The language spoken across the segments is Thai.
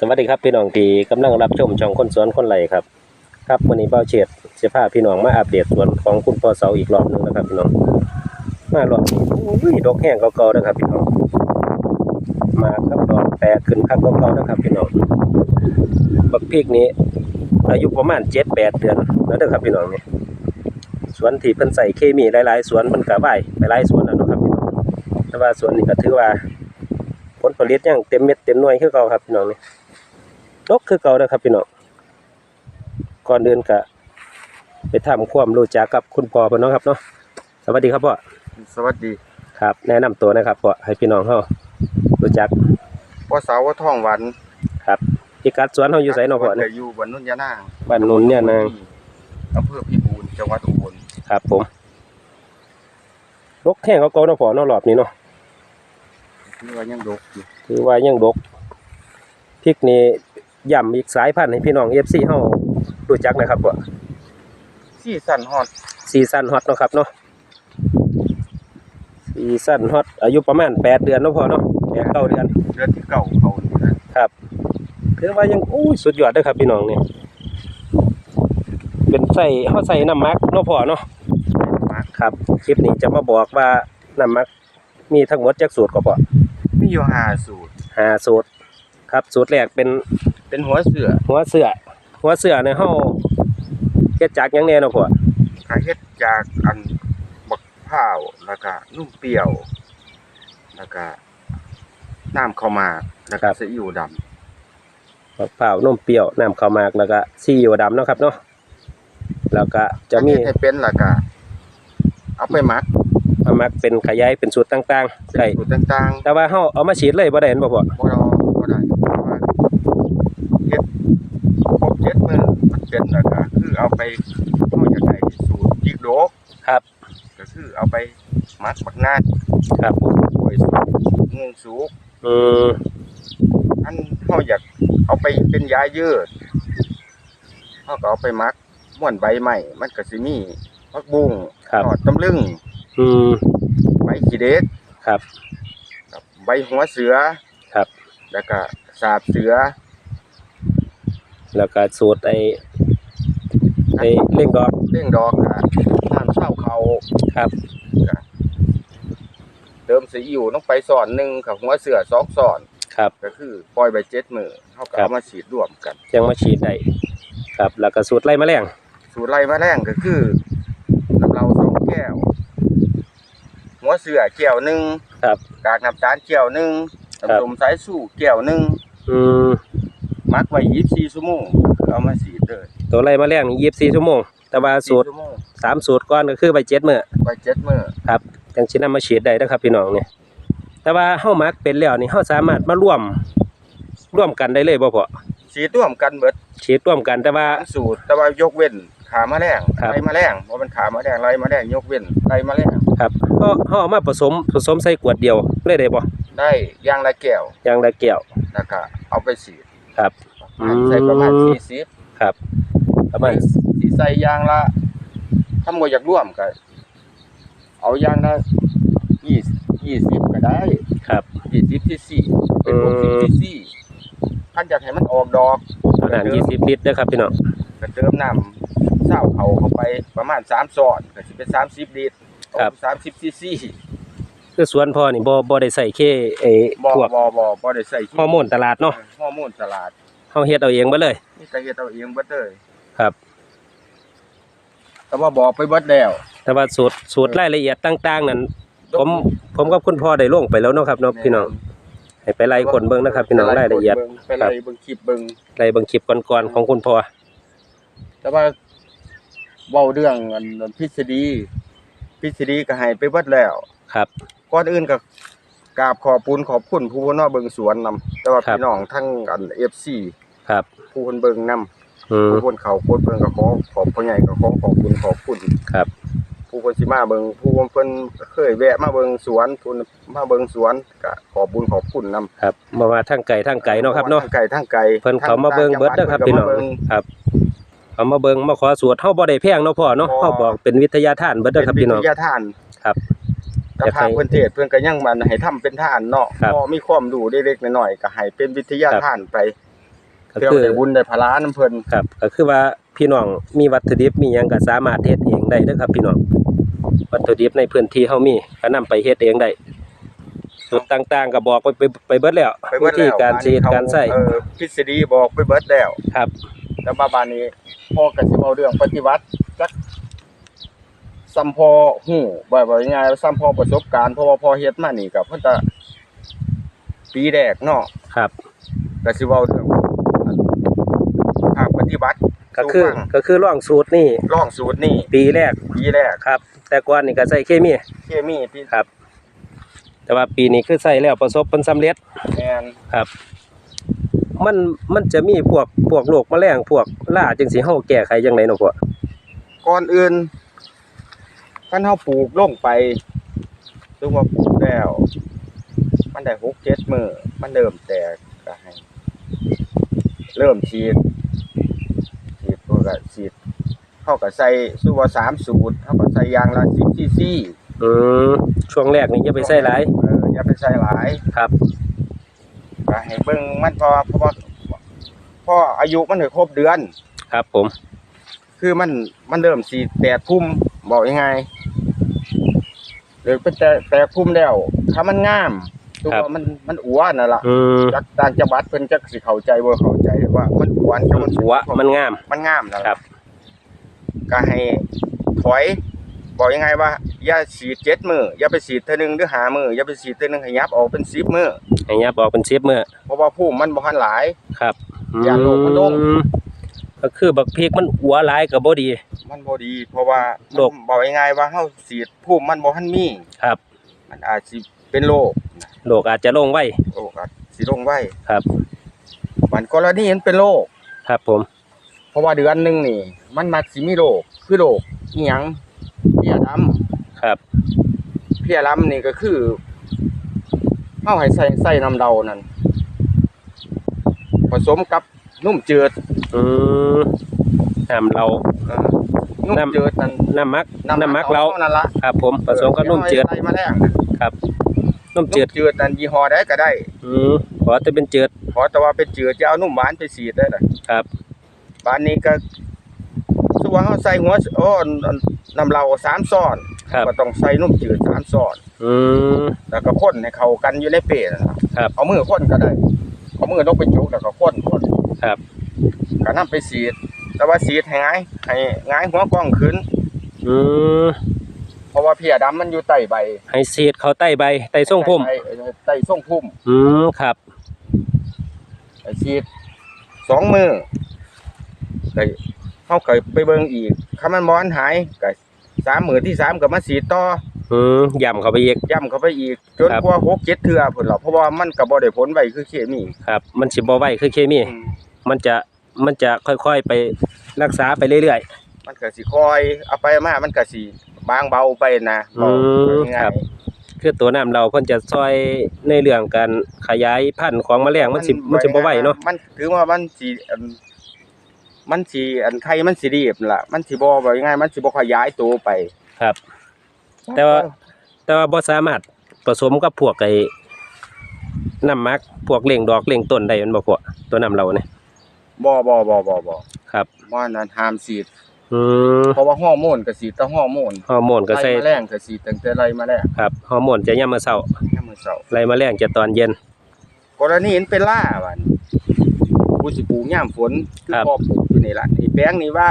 สวัสดีครับพี่น้องที่กำลังรับชมช่องคนสวนคนไหลครับครับวันนี้เป้าเฉียดจะพาพี่น้องมาอัปเดตสวนของคุณพ่อเสาอีกรอบหนึงนะครับพี่น้องมารอบนี้อุ้ยดอกแห้งเก่าๆนะครับพี่น้องมาครับดอกแตกขึ้นคักเก่าๆนะครับพี่น้องบักพริกนี้ อายุประมาณเจ็ดแปดเดือนแล้วเด้อครับพี่น้องเนี่ยสวนที่เพิ่นใส่เคมีหลายๆสวนมันก็ไหวไปหลายสวนแล้วนะครับพี่น้องแต่ว่าสวนนี้ก็ถือว่าผลผลิตยังเต็มเม็ดเต็มหน่วยคือเก่าครับพี่น้องเนี่ย ตกคือเก่าเด้อครับพี่น้องก่อนเดินก็ไปทำความรู้จักกับคุณพ่อเพิ่นเนาะครับเนาะสวัสดีครับพ่อสวัสดีครับ แนะนำตัวนะครับพ่อให้พี่น้องเฮารู้จักพ่อสาวว่าท่องหวันครับพิกัดสวนเฮาอยู่ไสเนาะพ่อเนี่เนี่ยยอยู่บนนุ่นยานางบ้านนุ่นเนี่ยนางอำเภอพิบูลจังหวัดอุบลครับผมลกแห้งเก่าๆเนาะพ่อเนาะรอบนี้เนาะที่ว่ายังดกอยู่ถือว่ายังดกพริกนี่ ย่ำอีกสายพันธุ์ให้พี่น้อง FC เฮารู้จักนะครับพ่อซีสันฮอดซีซันฮอตเนาะครับเนาะซีซันฮอตอายุประมาณแปดเดือนเนาะพอเนาะแปดเก้าเดือนเดือนที่เก่าเขานี่นะครับถือว่ายังอู้ยสุดยอดเด้อครับพี่น้องเนี่ยเป็นใส่เฮาใส่น้ำมักเนาะพอเนาะมาร์คครับคลิปนี้จะมาบอกว่าน้ำมักมีทั้งหมดจักสูตรก็พอมีอยู่ห้าสูตรห้าสูตรครับสูตรแรกเป็น เป็นหัวเสือหัวเสือหัวเสือเนี่ยเฮาเฮ็ดจากหยังแน่เนาะพ่อกาเฮ็ดจากอันบักพร้าวแล้วก็นุ่มเปรี้ยว แล้วก็น้ำข้าวหมากแล้วก็ซีอิ๊วดำมะพร้าวนมเปรี้ยวน้ำข้าวหมากแล้วก็ซีอิ๊วดำเนาะครับเนาะแล้วก็จะมีอันนี้ให้เป็นแล้วก็เอาไปหมักเอามักเป็นขยายเป็นสูตรต่างๆเป็นได้สูตรต่างแต่ว่าเฮาเอามาฉีดเลยบ่ได้เห็นบ่พ่อๆบ่รอบ่ได้เพราะว่าเฮ็ดครบเจ็ดมื้อมัน เป็นแล้วก็คือเอาไปเฮาอยากได้สูตรพริกโดกครับก็คือเอาไปหมักบักนาดครับโอยสุกงูสุกอืมอันเฮาอยากเอาไปเป็นยายืดเฮาก็เอาไปหมักม่วนใบใหม่มันก็สิมีผักบุ้งครับทอดตำลึงอืมใบขี้เด็กครับกับ ใบหัวเสือครับ แล้วก็สาบเสือ แล้วก็สูตรไอ้ไอ้เล่งดอกเร่งดอกค่ะน้ำเช่าเขาครับเติมซีอิ๊วลงไปสอนหนึ่งกับหัวเสือสองสอนครับก็คือปล่อยใบเจ็ดมือเขาก็ครับเอามาฉีดร่วมกันยังมาฉีดได้ครับแล้วก็สูตรไล่แมลงสูตรไล่แมลงก็คือน้ำเราสองแก้ว หัวเสือแก้วหนึ่งครับกากน้ำตาลแก้วหนึ่งครับน้ำส้มสายสู้แก้วหนึ่งอืม มักไว้ยี่สิบสี่ชั่วโมงก็เอามาฉีดเลยตัวไล่แมลงนี่24ชั่วโมง แต่ว่าสูตรชั่วโมงสามสูตรก่อนก็คือใบเจ็ดมื้อไว้เจ็ดมือครับจังสินำมาฉีดได้นะครับพี่น้องเนี่ยแต่ว่าเฮามักเป็นแล้วนี่เฮาสามารถมาร่วมร่วมกันได้เลยบ่พ่อฉีดร่วมกันเบิดฉีดร่วมกันแต่ว่า ทั้งสูตรแต่ว่ายกเว้นขาแมลงครับไล่แมลงเพราะมันขาแมลงไล่แมลงยกเว้นไล่แมลงครับเฮาเฮาเอามาผสมผสมใส่ขวดเดียวเลยได้บ่ได้อย่างละแก้วอย่างละแก้วแล้วก็เอาไปฉีด ครับอืมใส่ประมาณสี่สิบครับ ประมาณสีใส่อย่างละถ้าบ่อยากร่วมก็เอาอย่างละยี่ยี่สิบก็ได้ครับยี่สิบที่สี่เป็นหกสิบที่สี่ท่านอยากให้มันออกดอกอาหาร20ลิตรเด้อครับพี่น้องก็เติมน้ำเศร้าเขาเข้าไปประมาณสามซอนก็สิเป็นสามสิบลิตรสามสิบซีซี คือสวนพ่อนี่บ่บ่ได้ใส่เคไอ้บ่พวกบ่บ่บ่ได้ใส่ฮอร์โมนตลาดเนาะฮอร์โมนตลาดเฮาเฮ็ดเอาเองเบิดเลยนี่ก็เฮ็ดเอาเองเบิดเลยครับ แต่ว่าบอกไปเบิดแล้ว แต่ว่าสูตรสูตรรายละเอียดต่างๆนั้นผมผมกับคุณพ่อได้ลงไปแล้วเนาะครับเนาะพี่น้องให้ไปไล่คนเบิ่งนะครับ พี่น้องรายละเอียดไปไล่เบิ่งคลิปเบิ่งไล่เบิ่งคลิปก่อนๆของคุณพ่อแต่ว่าเว้าเรื่องอันทฤษฎีทฤษฎีก็ให้ไปเบิดแล้วครับ ก่อนอื่นก็กราบขอบคุณขอบคุณผู้คนว่าเบิ่งสวนนำแต่ว่าครับ พี่น้องทั้งอัน FC ครับผู้คนเบิ่งนํอืมผู้คนเขาคนเบิ่งก็ขอขอบพ่อใหญ่ก็ขอขอบคุณขอบคุณ ครับ ผู้คนสิมาเบิ่งผู้คนเพิ่นเคยแวะมาเบิ่งสวนผู้มาเบิ่งสวนก็ขอบคุณขอบคุณนํครับมาว่าทางไกลทางไกลเนาะครับเนาะทั้งไกลทั้งไกลเพิ่นเขามาเบิ่งเบิดเด้อครับพี่น้องเพิ่ก็มาเบิ่งครับเขามาเบิ่งมาขอสวดเฮาบ่ได้แพงเนาะพ่อเนาะบ่เฮาบอกเป็นวิทยาทานเบิดเด้อครับพี่น้องเป็นวิทยาทานครับ กระอยากให้ทางเพิ่นเทศเพิ่นก็ยังมันให้ทำเป็นทานเนาะครับพอมีความรู้เล็กๆน้อยๆก็ให้เป็นวิทยาทานไปก็เที่ยวคือได้บุญได้พลาน้ำเพิ่นครับ ก็คือว่าพี่น้องมีวัตถุดิบมีหยังก็สามารถเฮ็ดเองได้เด้อครับ พี่น้องวัตถุดิบในพื้นที่เฮามีก็นำไปเฮ็ดเองได้สูตรต่าง ๆ ก็บอกไปไปไปเบิดแล้วไปเบิวิดธีแล้วการฉีดเขการใส่เออทฤษฎีบอกไปเบิดแล้วครับ แต่มาบานนี้พ่อก็สิเอาเรื่องปฏิวัติจัก ซัมพอฮู้บ่ว่าง่ายๆซัมพอประสบการณ์เพราะว่าพอเฮ็ดมานี่ก็เพิ่นจะปีแรกเนาะครับก็สิเว้าเรื่องภาคปฏิบัติก็คือสู่ฟังก็คือลองสูตรนี่ลองสูตรนี่ปีแรกปีแรกครับ แต่ก่อนนี่ก็ใส่เคมี เคมีที่ครับ แต่ว่าปีนี้คือใส่แล้วประสบผลสำเร็จแม่นครับ มันมันจะมีพวกพวกโรคแมลงพวกล่าจังสิเฮาแก้ไขจังไดเนาะพ่อก่อนอื่น คันเฮาปลูกลงไปหรือว่าปลูกแล้ว มันได้6 7มื้อมันเริ่มแตกก็ให้เริ่มฉีดฉีดพวกก็ฉีดเขาก็ใส่สู้ว่าสามสูตรเขาก็ใส่ยางละสิบซีซีอืมช่วงแรกนี่อย่าไปใส่หลายเอออย่าไปใส่หลายครับก็ให้เบิ่งมันพอเพราะว่าพออายุมันถึงครบเดือน ครับผม คือมันมันเริ่มสีแตกพุ่มบอกยังไง หรือเป็นแต่แตกพุ่มแล้วถ้ามันงามตัวามันมันอ้วนน่ะล่ะอืมจากต่างจังหวัดเพิ่นจักสิเข้าใจบ่เข้าใจว่า มันอ้วนจังมันหัวมันงาม มันงามนั่นครัล่ะบ ก็ให้ถอย บอกยังไงว่าอย่าฉีดเจ็ดมืออย่าไปฉีดเท่านึงหรือหามืออย่าไปฉีดเท่านึงให้ยับออกเป็นสิบมือให้ยับออกเป็น10มื้อเพราะว่าภูมิมันบ่ทันหลายครับอย่าโลกมันลงอืมก็คือบักพริกมันหัวหลายก็บ่ดี มันบ่ดี เพราะว่าโรค บอกยังไงว่าเฮาฉีดภูมิมันบ่ทันมี ครับมันอาจสิเป็นโรคโรคอาจจะลงไว้โรคอาจสิลงไว้ครับ มันกรณีมันเป็นโรคครับผม เพราะว่าเดือนหนึงนี่ มันมักสิมีโรคคือโรคอีหยังเพลียดำครับ เพลียดำนี่ก็คือเฮาให้ใส่ใส่น้ำเดานั่นผสมกับนุ่มจืดอืมน้ำเราเออ นุ่มน้ำจืดนั่นน้ำมักน้ำมักเราอนั่นละครับผมผสมกับนุ่มจืดใส่มาแล้วครับนุ่มจืจืดดจืดนั่นยี่ห้อใดก็ได้ อืมขอจะเป็นจืดขอแต่ว่าเป็นจืดจะเอานุ่มหวานไปสีดได้ล่ะครับ บ้านนี้ก็สว่าเฮาใส่หัวโอ้อันอันน้ำเหล้าสามซ้อนครับ ก็ต้องใส่นุ่มจืดสามซ้อน อืม แล้วก็คนให้เข้ากันอยู่ในเปรนั่นล่ะครับ เอามือคนก็ได้เอามือลงไปจุกแล้วก็คนคนครับก็นำไปสีด แต่ว่าสีดให้ง่ายให้ง่ายหัวกล้องขึ้น อืมเพราะว่าเพียดำมันอยู่ใต้ใบให้ซีดเขาใต้ใบใต้ส่งพุ่ม ใต้ใบใต้ส่งพุ่มอืมครับไปฉีดสองมือก็เฮาก็ไปเบิ่งอีกถ้ามันบ่ทันหายก็สามมือที่สามก็มาฉีดต่อ อืมย่ำเข้าไปอีก ย่ำเข้าไปอีก จนครับ กว่าหกเจ็ดเทื่อพุ่นล่ะเพราะว่ามันก็บ่ได้ผลไว้คือเคมีครับ มันสิบ่ไหวคือเคมี มันจะ มันจะค่อยๆไปรักษาไปเรื่อย มันก็สิคอยเอาไปมามันก็สิบางเบาไปนะเบาอืมง่ายๆครับๆ คือตัวน้ำเราเพิ่นจะช่วยในเรื่องการขยายพันธุ์ของแมลงมันสิมันสิบ่ไหวเนาะมันถือว่ามันสิอันมันสิอันไข่มันสิรีบนั่นล่ะ มันสิบ่ว่ายังไงมันสิบ่ขยายตัวไป ครับ แต่ว่า แต่ว่าบ่สามารถผสมกับพวกไอ้น้ำหมักพวกเล่งดอกเล่งต้นได้แมันบ่พวกตัวน้ำเราเนี่ย บ่บ่บ่บ่บ่ครับว่านั้นห้ามฉีดอืมเพราะว่าฮอร์โมนก็ฉีดแต่ฮอร์โมนฮอร์โมนก็ใส่ไล่แมลงก็ฉีดตั้งแต่ไล่แมลงครับฮอร์โมนจะยามมื้อเช้ายามมื้อเช้าไล่แมลงจะตอนเย็น กรณีมันเป็นล่าบัดผู้สิปลูกยามฝนคือครับพอปลูกอยู่นี่ล่ะนี่แปลงนี่ว่า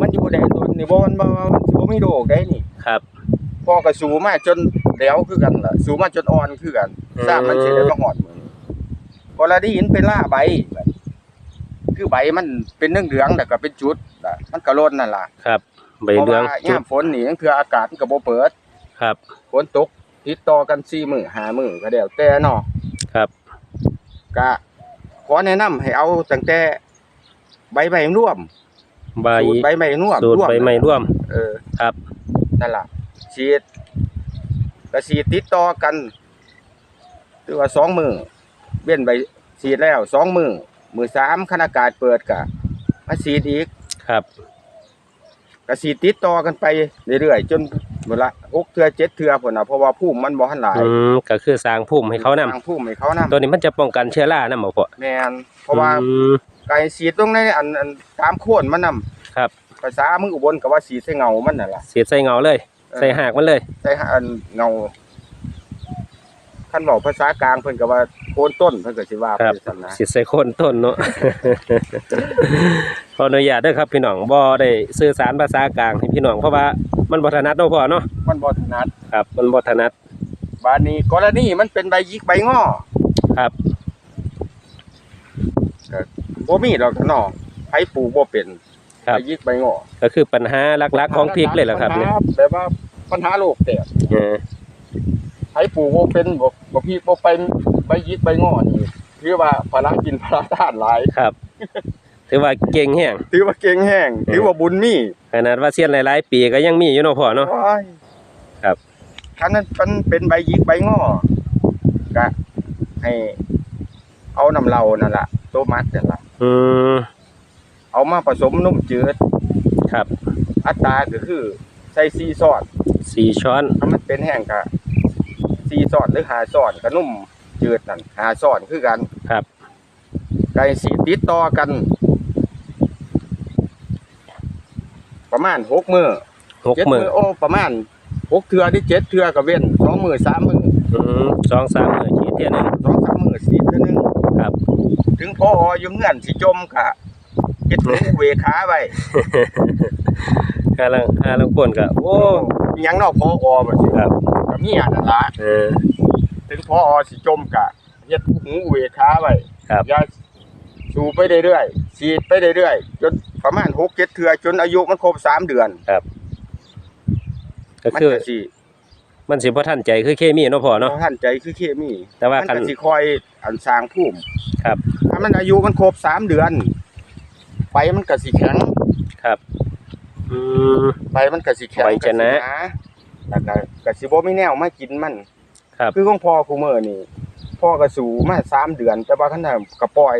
มันอยู่แดดต้นนี่บ่มันบ่มันสิบ่มีโรคได้นี่ครับพ่อก็สูมาจนแหล้วคือกันล่ะ สูมาจนอ่อนคือกันอืมทราบมันสิได้มาฮอดมื้อนี้กรณีมันเป็นล่าใบแบบ คือใบมันเป็นเรื่องเหลืองๆแล้วก็เป็นจุดน่ะมันก็ล้นนั่นล่ะครับ ใบเพราะเหลืองว่ายามฝนนี่คืออากาศมันก็บ่เปิด ครับฝนตกติดต่อกัน4มื้อ5มื้อก็แล้วแต่เนาะครับก็ขอแนะนำให้เอาตั้งแต่ใบไม้ร่วมใบสูตรใบไม้ร่วมสูตรร่วมใบไม้ร่วม เออครับนั่นล่ะฉีดก็ฉีดติดต่อกันหรือว่าสองมือเว้นไปฉีดแล้วสองมือ มือสามคณะอากาศเปิดกะมาฉีดอีกครับก็ฉีดติดต่อกันไปเรื่อยๆจนเวลาหกเทื่อเจ็ดเทื่อพุ่นน่ะเพราะว่าภูมิมันบ่ทันหลายอืมก็คือสร้างภูมิให้เขานำทางภูมิให้เขานำตัวนี้มันจะป้องกันเชื้อรานำบ่พ่อแม่นเพราะว่าอืมไก่สีดตรงในอันอันตามโคนมันนำครับภาษามึงอุบลก็ว่าสีดใส่เงามันนั่นล่ะเสียดใส่เงาเลย ใส่หากมันเลย ใส่อันเงา คันบอกภาษากลางเพิ่นก็ว่าโคนต้นเพิ่นก็สิว่าครับไปซั่นนะเสียดใส่โคนต้นเนาะ ขออนุญาตเด้อครับพี่น้องบ่ได้สื่อสารภาษากลางให้พี่น้องเพราะว่ามันบ่ถนัดเนาะพ่อเนาะมันบ่ถนัดครับ มันบ่ถนัด บาดนี้กรณีมันเป็นใบหยิกใบงอครับบ่มีดอกเนาะไผปลูกบ่เป็นครับ ใบหยิกใบงอก็คือปัญหาหลักๆของพริกเลยล่ะครับเนี่ยปัญหาแบบว่าปัญหาโลกแตกเออ ไผปลูกบ่เป็นบ่บ่พี่บ่เป็นใบหยิกใบงอนี่ถือว่าภาระกินภาระทานหลาย ครับ ถือว่าเก่งแฮงถือว่าเก่งแห้งถือว่าบุญมีขนาดว่าเสียนหลายๆปีก็ยังมีอยู่เนาะพ่อเนาะโอ้ยครับคันนั้นมันเป็นใบหยิกใบงอก็ให้ เอาน้ำเหล้านั่นล่ะโตมัดนั่นล่ะอืมเอามาผสมนมจืด ครับ อัตราก็คือ ใส่ซีซอสสี่ช้อนถ้ามันเป็นแห้งก็ ซีซอสหรือหาซอสก็นุ่มจืดนั่นหาซอสคือกันครับ ไก่สีติดต่อกัน ประมาณหกมือหกเจ็ดมื้อโอ้ประมาณหกเทือที่เจ็ดเทือก็เว้นสองมือสามมืออืมสองสามมื้อฉีดเที่ยหนึง สองสามมือสี่เทือหนึงครับ ถึงพออยู่เงื่อนสิจมกะเฮ็ดหูเวขาไว้กำลังหาลังคนก็โอ้อิหยังนอกพออบัดสิครับ ก็มีอันนั้นละเออ ถึงพอสิจมกะเฮ็ดหูเวขาไว้ครับ อย่าสูบไปเรื่อยๆฉีดไปเรื่อยๆจนประมาณหกเจ็ดเทือจนอายุมันครบสามเดือน ก็มันคือก็สิมันสิบ่ทันใจคือเคมีเนาะพ่อเนาะบ่ทันใจคือเคมีแต่ว่ามันคัน ก็สิคอยอันสร้างภูมิครับ ถ้ามันอายุมันครบสามเดือนใบมันก็สิแข็งครับ อืมใบมันก็สิแข็งใบจะนะ ก็สิหา แล้วก็ก็สิบ่มีแนวมากินมันครับ คือของพ่อคูเมอร์นี่พ่อก็สูมาสามเดือน แต่ว่าคันน่ะก็ปล่อย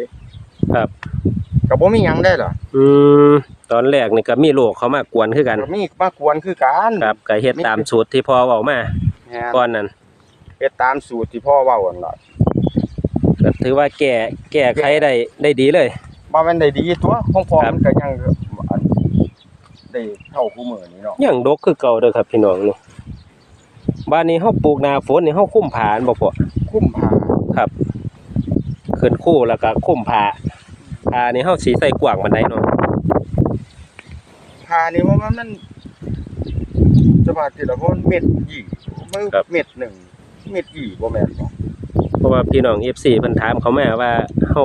ครับ ก็บ่มีหยังได้หรออืมตอนแรกนี่ก็มีโรคเขามากวนคือกันก็มีมากวนคือกันครับก็เฮ็ดตามสูตรที่พ่อเว้ามาแม่นก่อนนั้นเฮ็ดตามสูตรที่พ่อเว้าหั่นล่ะก็ถือว่าแก้แก้ไขได้ได้ดีเลย บ่แม่นได้ดีตัวของพ่อครับ มันก็ยังอันได้เท่าคูเมอร์นี่เนาะยังดกคือเก่าเด้อครับพี่น้องนี่ บ้านนี้เฮาปลูกหน้าฝนนี่เฮาคุ้มผาอันบ่พ่อคุ้มผ้าครับขึ้นคู่แล้วก็คุ้มผาผานี่เฮาสิใส่กว้างปานใดเนาะผ้านี่ว่ามันมันจะว่าทีละคนเม็ดยี่มือเม็ดหนึ่งเม็ดยี่บ่แม่นบ่เพราะว่าพี่น้อง FC เพิ่นถามเขามาว่าเฮา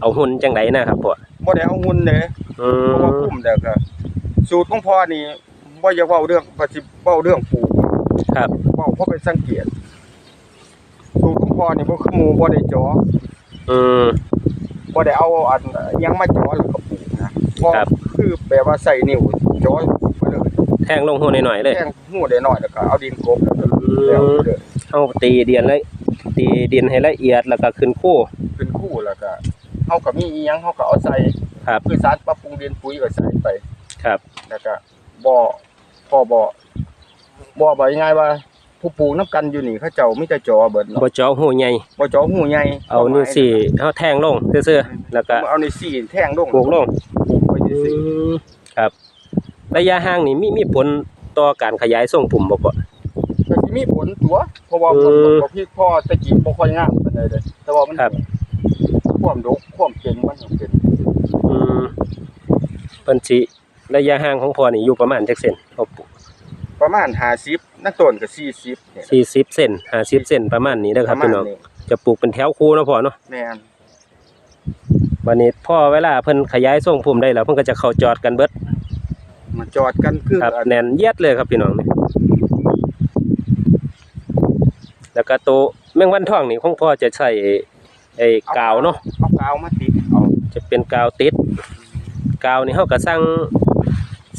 เอาหุ่นจังไดนะครับพ่อบ่ได้เอาหุ่นเด้อืเพราะว่ามคุ้มแต่ก็สูตรของพ่อนี่บ่อยากเว้าเรื่องปฏิเว้าเรื่องปลูกครับเว้าเพราะเป็นสังเกตสูตรของพ่อนี่บ่คือหมู่บ่ได้จ่ออืมบ่ได้เอาอันอิหยังมาจ่อแล้วก็ปลูกนะบ่ครับคือแบบว่าใส่นิ้วจ่อไปเลยแทงลงหัวหน่อยๆเลยแทงหูได้น้อยแล้วก็เอาดินกลบแล้วก็แล้วไปเลยเฮาตีเดียนเลยตีดินให้ละเอียดแล้วก็ขึ้นคู่ขึ้นคู่แล้วก็เฮาก็มีอีหยังเฮาก็เอาใส่ครับคือสารปรับปรุงดินปุ๋ยก็ใส่ไป ครับ แล้วก็บ่พ่อบ่บ่บ่ยังไงว่า ผู้ปลูกน้ำกันอยู่นี่เขาเจ้ามีแต่จอเบิดเนาะบ่เจาะหูใหญ่บ่จอหูใหญ่เอานิ้วสี่เฮาแทงลงซื่อๆแล้วก็เอานิ้วสี่แทงลงปลูกลงปลูกไว้อืซื่อมครับระยะห่างนี่มีมีผลต่อการขยายทรงผมบ่พ่อๆก็สิมีผลตัวเพราะว่าอืผลมบ่พี่พ่อตะกี้บ่ค่อยงามปานใดเด้แต่ว่ามันครับความดกความเก่งมันเป็นอืมเพิ่นสิระยะห่างของพ่อนี่อยู่ประมาณจักเซนเขา ปลูกประมาณ50นักต้นก็40เนี่ย40เซน50เซนประมาณนี้เด้อครับประพี่มาน้ณองนี้จะปลูกเป็นแถวคูเนาะพ่อเนาะแม่นวันนี้พ่อเวลาเพิ่นขยายทรงผมได้แล้วเพิ่นก็จะเข้าจอดกันเบิดมาจอดกันคือครับอันแน่นเยียดเลยครับพี่น้องนี่แล้วก็โตวแมงวันทองนี่ของพ่อจะใช้ไอ้ไอ้กาวเนาะเอากาวมาติดเอาจะเป็นกาวติดกาวนี่เฮาก็สั่ง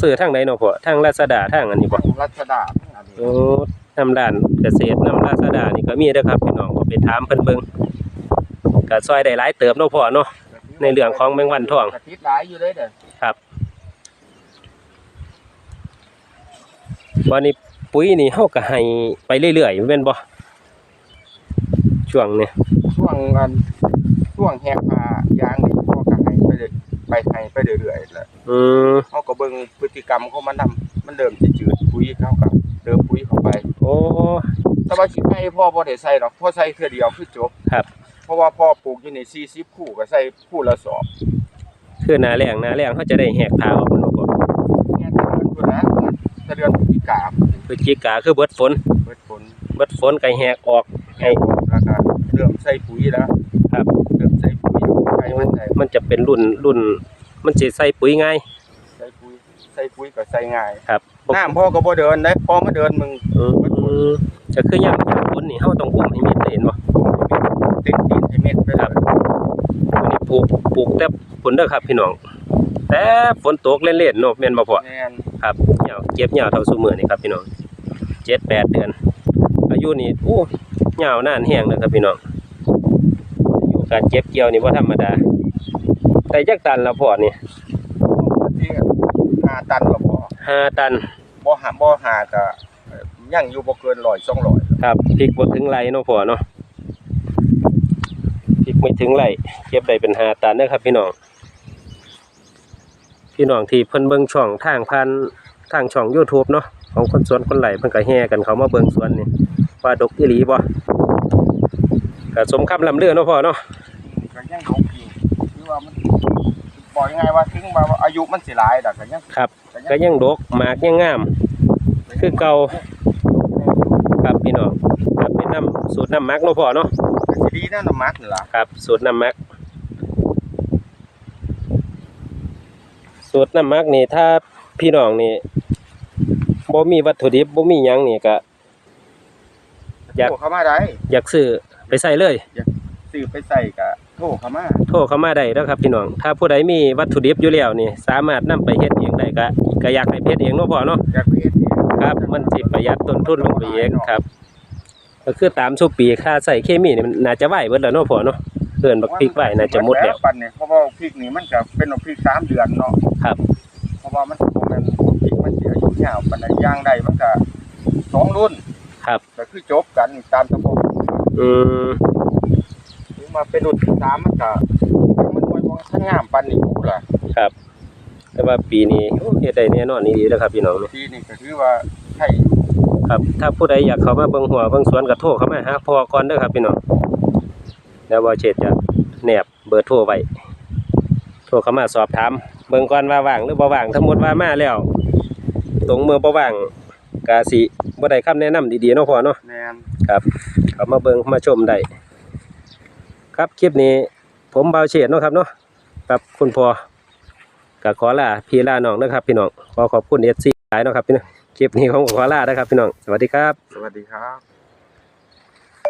ซื้อทางใดเนาะพ่อทาง Lazada ทางอันนี้บ่รัชดาทั้งอันนี้โอ้นำด้านเกษตรนำ Lazada นี่ก็มีเด้อครับพี่น้องก็ไปถามเพิ่นเบิ่งก็ซอยได้หลายเติบเนาะพ่อเนาะ ในเรื่องของแมงวันทอง กระติดหลายอยู่เลยเด้อวันนี้ปุ๋ยนี่เฮาก็ให้ไปเรื่อยๆแม่นบ่ช่วงนี้ช่วงอันช่วงแหกพายา ให้ไปเรื่อยๆแหละอืมเขาก็เบิ่งพฤติกรรมของมันนำมันเริ่มสิจืดปุ๋ยเขาก็เติมปุ๋ยเข้าไป โอ้ แต่ว่าสิให้พ่อบ่ได้ใส่หรอกพ่อใส่เทื่อเดียวคือจบครับ เพราะว่าพ่อปลูกอยู่นี่40คู่ก็ใส่คู่ละสอบคือหน้าแรงหน้าแรงเฮาจะได้แหกทางออกพุ่นบ่พ่อเนี่ยแต่เดือนพุ่นนะแต่เดือนพฤศจิกาพฤศจิกาคือเบิดฝนเบิดฝนเบิดฝนก็แหกออกให้แล้วก็เริ่มใส่ปุ๋ยแล้ว ครับ เริ่มใส่ปุ๋ยไป มันใส่มันจะเป็นรุ่นรุ่น มันสิใส่ปุ๋ยง่าย ใส่ปุ๋ยใส่ปุ๋ยก็ใส่ง่ายครับ น้ำพ่อก็บ่เดินได้พ่อมาเดินมึงอืมก็คือยามยามฝนนี่เฮาต้องคุมให้มิดเลยเห็นบ่ติดดินให้เม็ดไปเลยอันนี้ปลูกปลูกแต่ฝนเด้อครับพี่น้อง แต่ฝนตกเล่นๆเนาะแม่นบ่พ่อแม่นครับเหยาวเก็บเหยาวเท่าซุมื้อนี่ครับพี่น้อง7 8เดือน อายุนี่โอ้ยาวนานแฮงนะครับพี่น้องอายุ การเก็บเกี่ยวนี่บ่ธรรมดาแต่จักตันแล้วพ่อนี่ที่หาตันก็พอห้าตันบ่หาบ่หาก็เอ่อยังอยู่บ่เกิน100 200ครับพริกบ่ถึงไรเนาะพ่อเนาะพริกไม่ถึงไรเก็บได้เป็นห้าตันเด้อครับ พี่น้องพี่น้องที่เพิ่นเบิ่งช่องทางผ่านทางช่อง YouTube เนาะของคนสวนคนไหลเพิ่นก็แห่กันเขามาเบิ่งสวนนี่ว่าดกอีหลีบ่ ก็สมคำลำเลือเนาะพ่อเนาะก็ยังดกอยู่คือว่ามันบอกยังไงว่าถึงว่าอายุมันสิหลายดอกก็ยังครับก็ยังดกหมากยังงาม คือเก่าครับพี่น้องครับเป็นน้ำสูตรน้ำมักเนาะพ่อเนาะก็สิดีนะน้ำมักนี่ล่ะครับ สูตรน้ำมักสูตรน้ำมักนี่ถ้าพี่น้องนี่บ่มีวัตถุดิบบ่มีหยังนี่ก็อยากโทรเข้ามาได้อยากซื้อ ไปใส่เลย ซื้อไปใส่ก็โทรเข้ามาโทรเข้ามาได้เด้อครับพี่น้อง ถ้าผู้ใดมีวัตถุดิบอยู่แล้วนี่ สามารถนำไปเฮ็ดเองได้ก็ก็อยากให้เฮ็ดเองเนาะพ่อเนาะอยากไปเฮ็ดเองครับ มันสิประหยัดต้นทุนลงไปเองครับ ก็คือตามสุปีค่าใส่เคมีนี่มันน่าจะไหวเบิดแล้วเนาะพ่อเนาะเกินบักพริกไหวน่าจะหมดแล้วปันเนี่ยเพราะว่าพริกนี่มันก็เป็นพริกสามเดือนเนาะครับ เพราะว่ามันบ่แม่นพริกมันสิอายุยาวปานใดย่างได้มันก็สองรุ่นครับก็คือจบกันตามสมบูร ณ์อืมถึงมาเป็นรุ่นที่สามมันก็ยังมันบ่ว่าทั้งงามปานนี้พูดล่ะครับ แต่ว่าปีนี้โอ้เฮ็ดได้แน่นอนนี่ดีแล้วครับพี่น้องนี่ทีนี่ก็ถือว่าใช่ครับ ถ้าผู้ใดอยากเข้ามาเบิ่งหัวเบิ่งสวนก็โทรเข้ามาหาพ่อก่อนเด้อครับพี่น้องแล้วบ่เช็ดจะแนบเบอร์โทรไว้โทรเข้ามาสอบถามเบิ่งก่อนว่าว่างหรือบ่ว่างทั้งหมดว่ามาแล้ว ตรงมือบ่ว่างก็สิบ่ได้คำแนะนำดีๆเนาะพ่อเนาะแม่น ครับเขามาเบิ่งมาชมได้ครับคลิปนี้ผมบ่าวเฉียดเนาะครับเนาะกับคุณพอกับขอลาพี่ลาน้องนะครับ พี่น้องขอขอบคุณเอสซีหลายเนาะครับพี่น้องคลิปนี้ผมก็ขอลานะครับพี่น้องสวัสดีครับ สวัสดีครับ